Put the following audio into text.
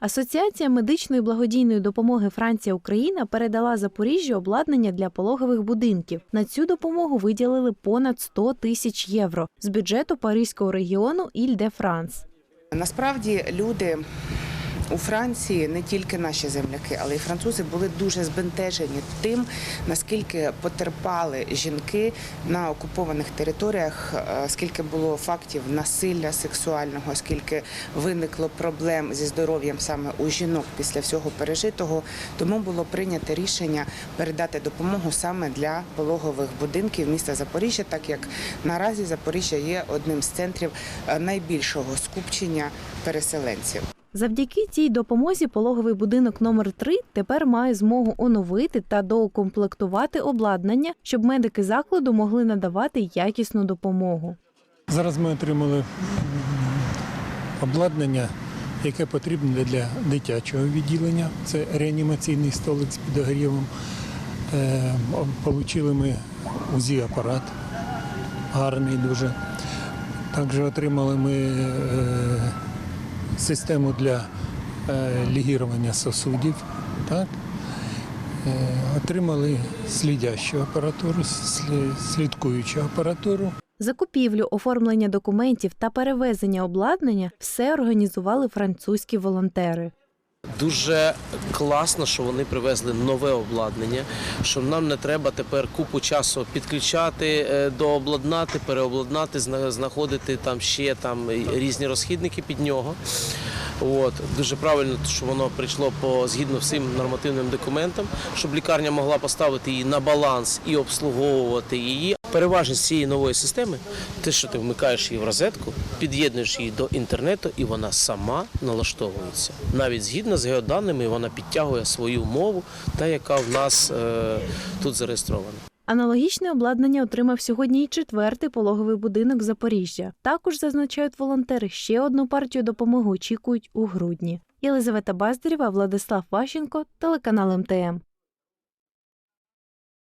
Асоціація медичної благодійної допомоги Франція Україна передала Запоріжжю обладнання для пологових будинків. На цю допомогу виділили понад 100 тисяч євро з бюджету Паризького регіону Іль-де-Франс. Насправді люди у Франції не тільки наші земляки, але й французи були дуже збентежені тим, наскільки потерпали жінки на окупованих територіях, е, скільки було фактів насилля сексуального, скільки виникло проблем зі здоров'ям саме у жінок після всього пережитого. Тому було прийнято рішення передати допомогу саме для пологових будинків міста Запоріжжя, так як наразі Запоріжжя є одним з центрів е, найбільшого скупчення переселенців. Завдяки цій допомозі пологовий будинок номер 3 тепер має змогу оновити та доукомплектувати обладнання, щоб медики закладу могли надавати якісну допомогу. Зараз ми отримали обладнання, яке потрібне для дитячого відділення. Це реанімаційний столик з підогрівом. Е, Получили ми УЗІ-апарат, гарний дуже. Також отримали ми е, систему для е, лігірування сосудів. Так? Е, Отримали слідящу апаратуру, слідкуючу апаратуру. Закупівлю, оформлення документів та перевезення обладнання все організували французькі волонтери. Дуже класно, що вони привезли нове обладнання, що нам не треба тепер купу часу підключати, е, дообладнати, переобладнати, знаходити там ще там різні розхідники під нього. От дуже правильно, що воно прийшло по згідно всім нормативним документам, щоб лікарня могла поставити її на баланс і обслуговувати її. Переважність цієї нової системи те, що ти вмикаєш її в розетку, під'єднуєш її до інтернету, і вона сама налаштовується. Навіть згідно з геоданими, вона підтягує свою мову, та яка в нас е, тут зареєстрована. Аналогічне обладнання отримав сьогодні і четвертий пологовий будинок Запоріжжя. Також зазначають волонтери, ще одну партію допомоги очікують у грудні. Єлизавета Баздарєва, Владислав Ващенко, телеканал МТМ.